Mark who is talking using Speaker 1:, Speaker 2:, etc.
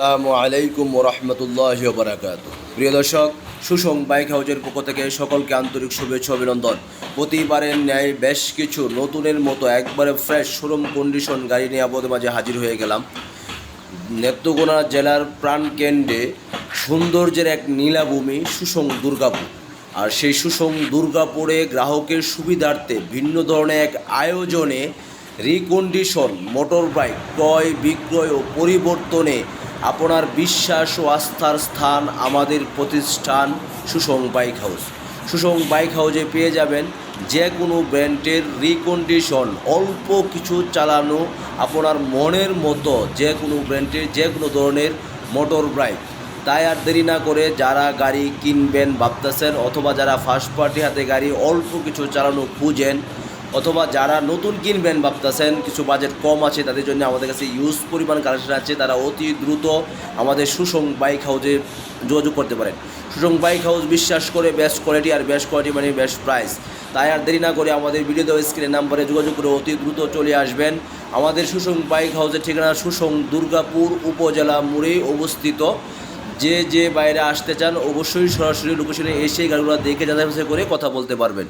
Speaker 1: আসসালামু আলাইকুম রহমতুল্লাহ বারাকাত প্রিয় দর্শক সুসং বাইক হাউজের পক্ষ থেকে সকলকে আন্তরিক শুভেচ্ছা অভিনন্দন। প্রতিবারের ন্যায় বেশ কিছু নতুনের মতো একবারে ফ্রেশ শোরুম কন্ডিশন গাড়ি নিয়ে আপনাদের মাঝে হাজির হয়ে গেলাম। নেত্রকোনা জেলার প্রাণকেন্দ্রে সৌন্দর্যের এক নীলাভূমি সুসং দুর্গাপুর। আর সেই সুসং দুর্গাপুরে গ্রাহকের সুবিধার্থে ভিন্ন ধরনের এক আয়োজনে রিকন্ডিশন মোটর বাইক ক্রয়, বিক্রয় ও পরিবর্তনে আপনার বিশ্বাস ও আস্থার স্থান আমাদের প্রতিষ্ঠান Susang bike house. Susang bike হাউসে পেয়ে যাবেন যে কোনো ব্র্যান্ডের রিকন্ডিশন অল্প কিছু চালানো আপনার মনের মতো যে কোনো ব্র্যান্ডের যে কোনো ধরনের মোটর বাইক তাই আর দেরি না করে যারা গাড়ি কিনবেন ভাবতেছেন অথবা যারা ফার্স্ট পার্টি হাতে গাড়ি অল্প কিছু চালানো খুঁজেন অথবা যারা নতুন কিনবেন ভাবতেছেন, কিছু বাজেট কম আছে, তাদের জন্য আমাদের কাছে ইউজ পরিমাণ কালেকশন আছে, তারা অতি দ্রুত আমাদের সুসং বাইক হাউসে যোগাযোগ করতে পারেন। সুসং বাইক হাউস বিশ্বাস করে বেস্ট কোয়ালিটি আর বেস্ট কোয়ালিটি মানে বেস্ট প্রাইস তাই আর দেরি না করে আমাদের ভিডিও দেওয়া স্ক্রিনের নাম্বারে যোগাযোগ করে অতি দ্রুত চলে আসবেন। আমাদের সুসং বাইক হাউসের ঠিকানা সুসং দুর্গাপুর উপজেলা মুড়ে অবস্থিত। যে যে বাইরে আসতে চান, অবশ্যই সরাসরি লোকেশনে এসে গাড়িগুলো দেখে যাচাই করে কথা বলতে পারবেন।